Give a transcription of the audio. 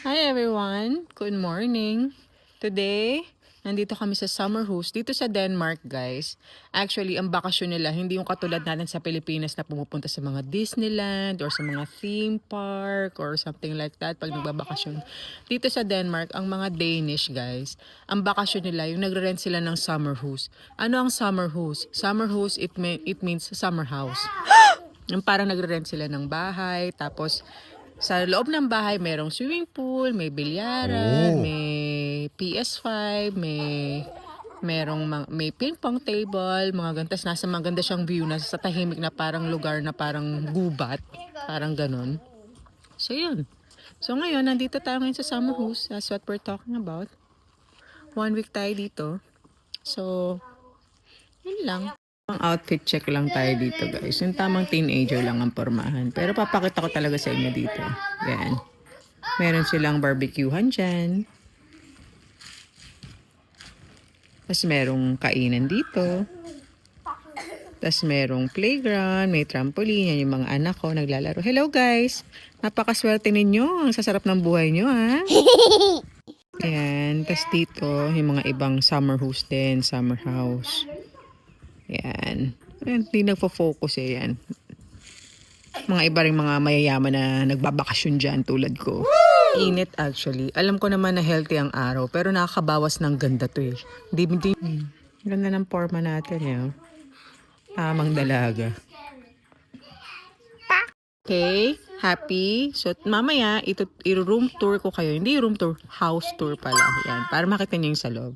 Hi everyone! Good morning! Today, nandito kami sa summer host dito sa Denmark guys. Actually, ang bakasyon nila hindi yung katulad natin sa Pilipinas na pumupunta sa mga Disneyland or sa mga theme park or something like that pag nagbabakasyon. Dito sa Denmark, ang mga Danish guys, ang bakasyon nila yung nagre-rent sila ng summer house. Ano ang summer house? Summer house, it, may, it means summer house. Yung parang nagre-rent sila ng bahay, tapos sa loob ng bahay merong swimming pool, may bilyaran, Oh. may PS5, may merong mga- may ping pong table, mga gantas nasa maganda siyang view nasa sa tahimik na parang lugar na parang gubat, parang ganun. So yun. So ngayon nandito tayo ngayon sa summer house. That's what we're talking about. One week tayo dito. So yun lang. Outfit check lang tayo dito guys. Yung tamang teenager lang ang pormahan. Pero papakita ko talaga sa inyo dito. Yan. Meron silang barbecuehan dyan. Tapos merong kainan dito. Tapos merong playground, may trampoline. Yan yung mga anak ko naglalaro. Hello guys! Napakaswerte ninyo. Ang sasarap ng buhay nyo ha. Ayan. Tapos dito, yung mga ibang summer house din. Summer house. Yan. Hindi nagfo-focus eh yan. Mga iba rin mga mayayaman na nagbabakasyon dyan tulad ko. Init actually. Alam ko naman na healthy ang araw pero nakakabawas ng ganda to eh. Di, di, hmm. Ganda ng forma natin eh. oh. Tamang dalaga. Okay, happy. So mamaya ito i-room tour ko kayo. Hindi room tour, house tour pala. Yan, para makita niyo yung sa loob.